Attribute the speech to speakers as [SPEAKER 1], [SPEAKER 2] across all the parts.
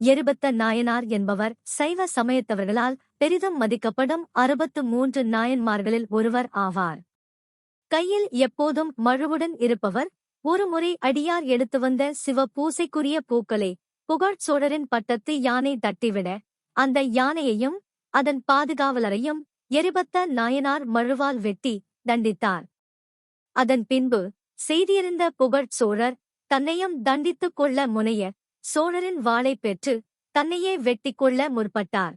[SPEAKER 1] எருபத்த நாயனார் என்பவர் சைவ சமயத்தவர்களால் பெரிதும் மதிக்கப்படும் அறுபத்து மூன்று நாயன்மார்களில் ஒருவர் ஆவார். கையில் எப்போதும் மழுவுடன் இருப்பவர் ஒருமுறை அடியார் எடுத்து வந்த சிவ பூசைக்குரிய பூக்களை புகழ் சோழரின் பட்டத்து யானை தட்டிவிட அந்த யானையையும் அதன் பாதுகாவலரையும் எரிபத்த நாயனார் மழுவால் வெட்டி தண்டித்தார். அதன் பின்பு செய்தியறிந்த புகழ் சோழர் தன்னையும் தண்டித்துக் கொள்ள முனைய சோழரின் வாளை பெற்று தன்னையே வெட்டிக் கொள்ள முற்பட்டார்.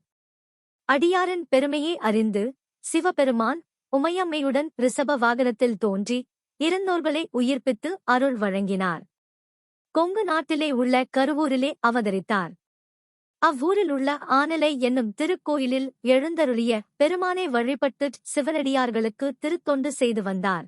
[SPEAKER 1] அடியாரின் பெருமையை அறிந்து சிவபெருமான் உமையம்மையுடன் ரிஷப வாகனத்தில் தோன்றி இருந்தோர்களை உயிர்ப்பித்து அருள் வழங்கினார். கொங்கு நாட்டிலே உள்ள கருவூரிலே அவதரித்தார். அவ்வூரில் உள்ள ஆனலை என்னும் திருக்கோயிலில் எழுந்தருளிய பெருமானை வழிபட்டுச் சிவனடியார்களுக்கு திருத்தொண்டு செய்து வந்தார்.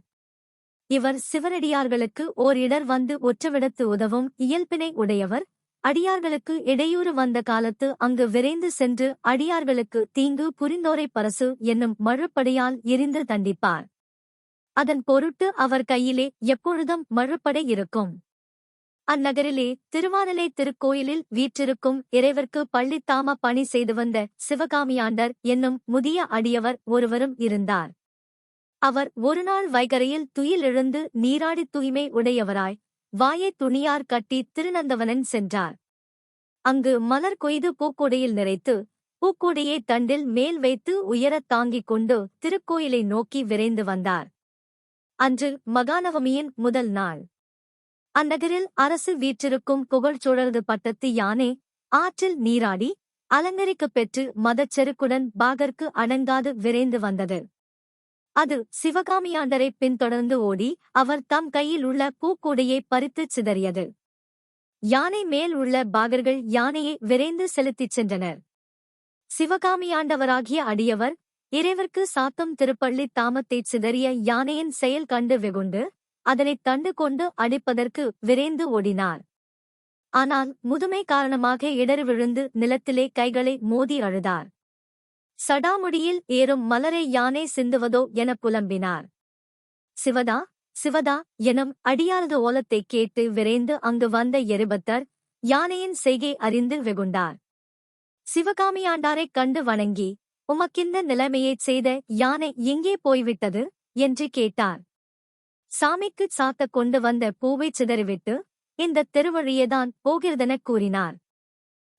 [SPEAKER 1] இவர் சிவனடியார்களுக்கு ஓர் இடர் வந்து ஒற்றவிடத்து உதவும் இயல்பினை உடையவர் அடியார்களுக்கு இடையூறு வந்த காலத்து அங்கு விரைந்து சென்று அடியார்களுக்கு தீங்கு புரிந்தோரை பரசு என்னும் மழுப்படையால் எரிந்து தண்டிப்பார். அதன் பொருட்டு அவர் கையிலே எப்பொழுதும் மழுப்படை இருக்கும். அந்நகரிலே திருவானலை திருக்கோயிலில் வீற்றிருக்கும் இறைவர்க்கு பள்ளித்தாம பணி செய்து வந்த சிவகாமியாண்டர் என்னும் முதிய அடியவர் ஒருவரும் இருந்தார். அவர் ஒருநாள் வைகரையில் துயிலெழுந்து நீராடி தூய்மை உடையவராய் வாயை துணியார் கட்டி திருநந்தவனன் சென்றார். அங்கு மலர் கொய்து பூக்கொடையில் நிறைத்து பூக்கொடையை தண்டில் மேல் வைத்து உயரத் தாங்கிக் கொண்டு திருக்கோயிலை நோக்கி விரைந்து வந்தார். அன்று மகாநவமியின் முதல் நாள். அந்நகரில் அரசு வீற்றிருக்கும் புகழ்ச்சூழலது பட்டத்து யானை ஆற்றில் நீராடி அலங்கரிக்கப் பெற்று மதச் செருக்குடன் பாகர்க்கு அடங்காது விரைந்து வந்தது. அது சிவகாமியாண்டரை பின்தொடர்ந்து ஓடி அவர் தம் கையில் உள்ள பூக்கூடையை பறித்துச் சிதறியது. யானை மேல் உள்ள பாகர்கள் யானையை விரைந்து செலுத்திச் சென்றனர். சிவகாமியாண்டவராகிய அடியவர் இறைவர்க்கு சாத்தம் திருப்பள்ளி தாமத்தைச் சிதறிய யானையின் செயல் கண்டு வெகுண்டு அதனைத் தண்டு கொண்டு அடிப்பதற்கு விரைந்து ஓடினார். ஆனால் முதுமை காரணமாக இடறு விழுந்து நிலத்திலே கைகளை மோதி அழுதார். சடாமுடியில் ஏறும் மலரை யானை சிந்துவதோ எனப் புலம்பினார். சிவதா சிவதா எனும் அடியாரது ஓலத்தைக் கேட்டு விரைந்து அங்கு வந்த எரிபத்தர் யானையின் செய்கை அறிந்து வெகுண்டார். சிவகாமியாண்டாரைக் கண்டு வணங்கி உமக்கிந்த நிலைமையைச் செய்த யானை எங்கே போய்விட்டது? என்று கேட்டார். சாமிக்குச் சாத்தக் கொண்டு வந்த பூவைச் சிதறிவிட்டு இந்த தெருவழியேதான் போகிறதெனக் கூறினார்.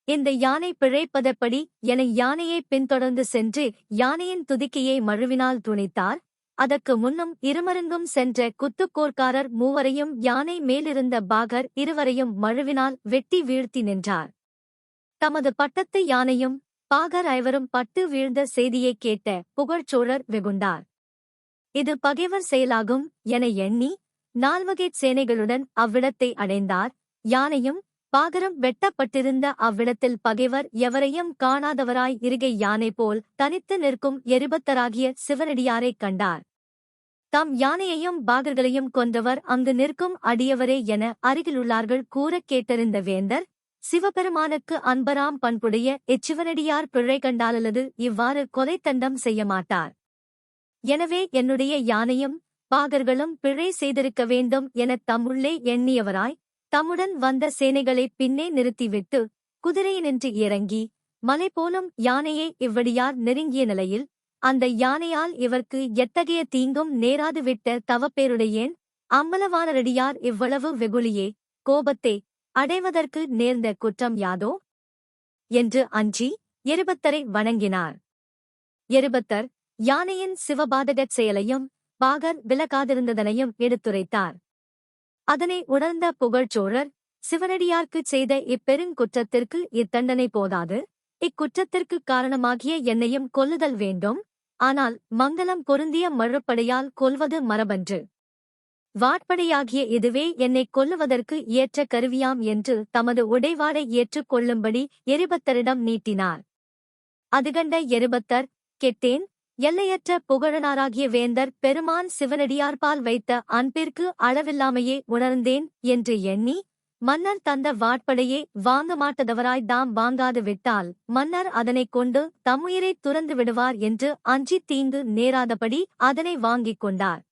[SPEAKER 1] இந்த யானை பிழைப்பதப்படி என யானையை பின்தொடர்ந்து சென்று யானையின் துதிக்கையை மழுவினால் துணித்தார். அதற்கு முன்னும் இருமருங்கும் சென்ற குத்துக்கோர்க்காரர் மூவரையும் யானை மேலிருந்த பாகர் இருவரையும் மழுவினால் வெட்டி வீழ்த்தி நின்றார். தமது பட்டத்து யானையும் பாகர் ஐவரும் பட்டு வீழ்ந்த செய்தியைக் கேட்ட புகழ்ச்சோழர் வெகுண்டார். இது பகைவர் செயலாகும் என எண்ணி நால்வகைச் சேனைகளுடன் அவ்விடத்தை அடைந்தார். யானையும் பாகரம் வெட்டப்பட்டிருந்த அவ்விடத்தில் பகைவர் எவரையும் காணாதவராய் இருகை யானை போல் தனித்து நிற்கும் எரிபத்தராகிய சிவனடியாரைக் கண்டார். தாம் யானையையும் பாகர்களையும் கொன்றவர் அங்கு நிற்கும் அடியவரே என அருகிலுள்ளார்கள் கூறக் கேட்டறிந்த வேந்தர் சிவபெருமானுக்கு அன்பராம் பண்புடைய இச்சிவனடியார் பிழை கண்டாலல்லது இவ்வாறு கொலைத்தண்டம் செய்ய மாட்டார். எனவே என்னுடைய யானையும் பாகர்களும் பிழை செய்திருக்க வேண்டும் எனத் தம்முள்ளே எண்ணியவராய் தம்முடன் வந்த சேனைகளைப் பின்னே நிறுத்திவிட்டு குதிரையினின்று இறங்கி மலை போலும் யானையை இவ்வடியார் நெருங்கிய நிலையில் அந்த யானையால் இவர்க்கு எத்தகைய தீங்கும் நேராது விட்ட தவப்பேருடையேன் அம்மலவானரடியார் இவ்வளவு வெகுளியே கோபத்தை அடைவதற்கு நேர்ந்த குற்றம் யாதோ? என்று அஞ்சி எருபத்தரை வணங்கினார். எருபத்தர் யானையின் சிவபாதகச் செயலையும் பாகர் விலகாதிருந்ததனையும் எடுத்துரைத்தார். அதனை உணர்ந்த புகழ்ச்சோழர் சிவனடியார்க்குச் செய்த இப்பெருங்குற்றத்திற்கு இத்தண்டனை போதாது. இக்குற்றத்திற்குக் காரணமாகிய என்னையும் கொல்லுதல் வேண்டும். ஆனால் மங்களம் பொருந்திய மழுப்படையால் கொல்வது மரபன்று. வாட்படையாகிய இதுவே என்னைக் கொல்லுவதற்கு ஏற்ற கருவியாம் என்று தமது உடைவாடை ஏற்றுக் கொள்ளும்படி எரிபத்தரிடம் நீட்டினார். அதுகண்ட எரிபத்தர் கெட்டேன் எல்லையற்ற புகழனாராகிய வேந்தர் பெருமான் சிவனடியார்பால் வைத்த அன்பிற்கு அளவில்லாமையே உணர்ந்தேன் என்று எண்ணி மன்னர் தந்த வாட்படையே வாங்க மாட்டதவராய் தாம் வாங்காது விட்டால் மன்னர் அதனைக் கொண்டு தம்முயிரை துறந்து விடுவார் என்று அஞ்சித் தீங்கு நேராதபடி அதனை வாங்கிக் கொண்டார்.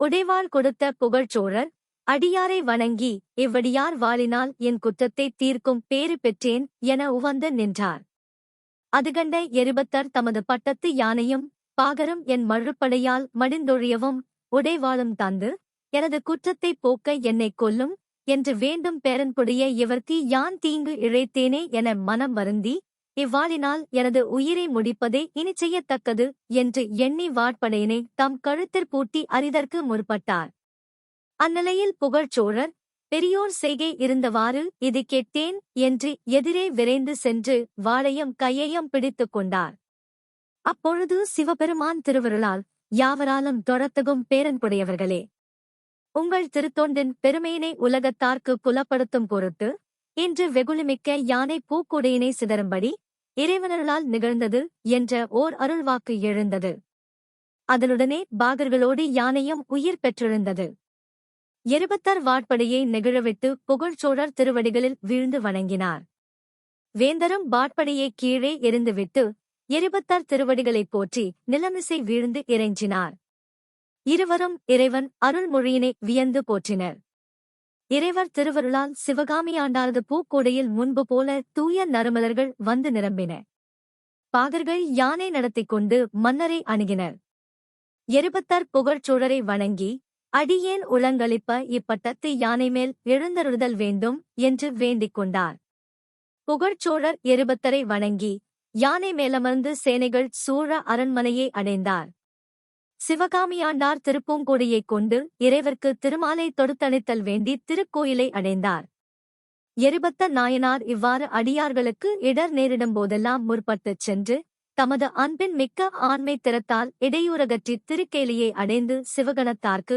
[SPEAKER 1] உடைவாள் கொடுத்த புகழ்ச்சோழர் அடியாரை வணங்கி இவ்வடியார் வாழினால் என் குற்றத்தை தீர்க்கும் பேறு பெற்றேன் என உவந்து நின்றார். அதுகண்ட எருபத்தர் எரிபத்தர் தமது பட்டத்து யானையும் பாகரும் என் மழுப்படையால் மடிந்தொழியவும் உடைவாளும் தந்து எனது குற்றத்தைப் போக்க என்னைக் கொல்லும் என்று வேண்டும் பேரன்புடைய இவர்க்கு யான் தீங்கு இழைத்தேனே என மனம் வருந்தி இவ்வாளினால் எனது உயிரை முடிப்பதே இனி செய்யத்தக்கது என்று எண்ணி வாட்படையினை தம் கழுத்திற் பூட்டி அறிதற்கு முற்பட்டார். அந்நிலையில் புகழ்ச்சோழர் பெரியோர் செய்கை இருந்தவாறு இது கேட்டேன் என்று எதிரே விரைந்து சென்று வாளையும் கையையும் பிடித்துக் கொண்டார். அப்பொழுது சிவபெருமான் திருவருளால் யாவராலும் தொழத்தகும் பேரன்புடையவர்களே உங்கள் திருத்தொண்டின் பெருமையினை உலகத்தார்க்கு புலப்படுத்தும் பொருட்டு இன்று வெகுளிமிக்க யானை பூக்குடையினை சிதறும்படி இறைவனர்களால் நிகழ்ந்தது என்ற ஓர் அருள்வாக்கு எழுந்தது. அதனுடனே பாகர்களோடு யானையும் உயிர் பெற்றிருந்தது. எருபத்தர் வாட்படையை நெகிழவிட்டு புகழ்ச்சோழர் திருவடிகளில் வீழ்ந்து வணங்கினார். வேந்தரும் வாட்படையை கீழே எரிந்துவிட்டு எரிபத்தார் திருவடிகளைப் போற்றி நிலமிசை வீழ்ந்து இறைஞ்சினார். இருவரும் இறைவன் அருள்மொழியினை வியந்து போற்றினர். இறைவர் திருவருளால் சிவகாமியாண்டாரது பூக்கோடையில் முன்பு போல தூய நறுமலர்கள் வந்து நிரம்பின. பாகர்கள் யானை நடத்திக் கொண்டு மன்னரை அணுகினர். எருபத்தர் புகழ்ச்சோழரை வணங்கி அடியேன் உளங்களிப்ப இப்பட்டத்து யானை மேல் எழுந்தருளுதல் வேண்டும் என்று வேண்டிக் கொண்டார். புகழ்ச்சோழர் எருபத்தரை வணங்கி யானை மேலமர்ந்து சேனைகள் சூழ அரண்மனையை அடைந்தார். சிவகாமியாண்டார் திருப்பூங்கொடியைக் கொண்டு இறைவர்க்கு திருமாலை தொடுத்தணித்தல் வேண்டி திருக்கோயிலை அடைந்தார். எரிபத்த நாயனார் இவ்வாறு அடியார்களுக்கு இடர் நேரிடும் போதெல்லாம் முற்பட்டுச் சென்று தமது அன்பின் மிக்க ஆண்மை திறத்தால் இடையூறகற்றி திருக்கேலியை அடைந்து சிவகணத்தார்க்கு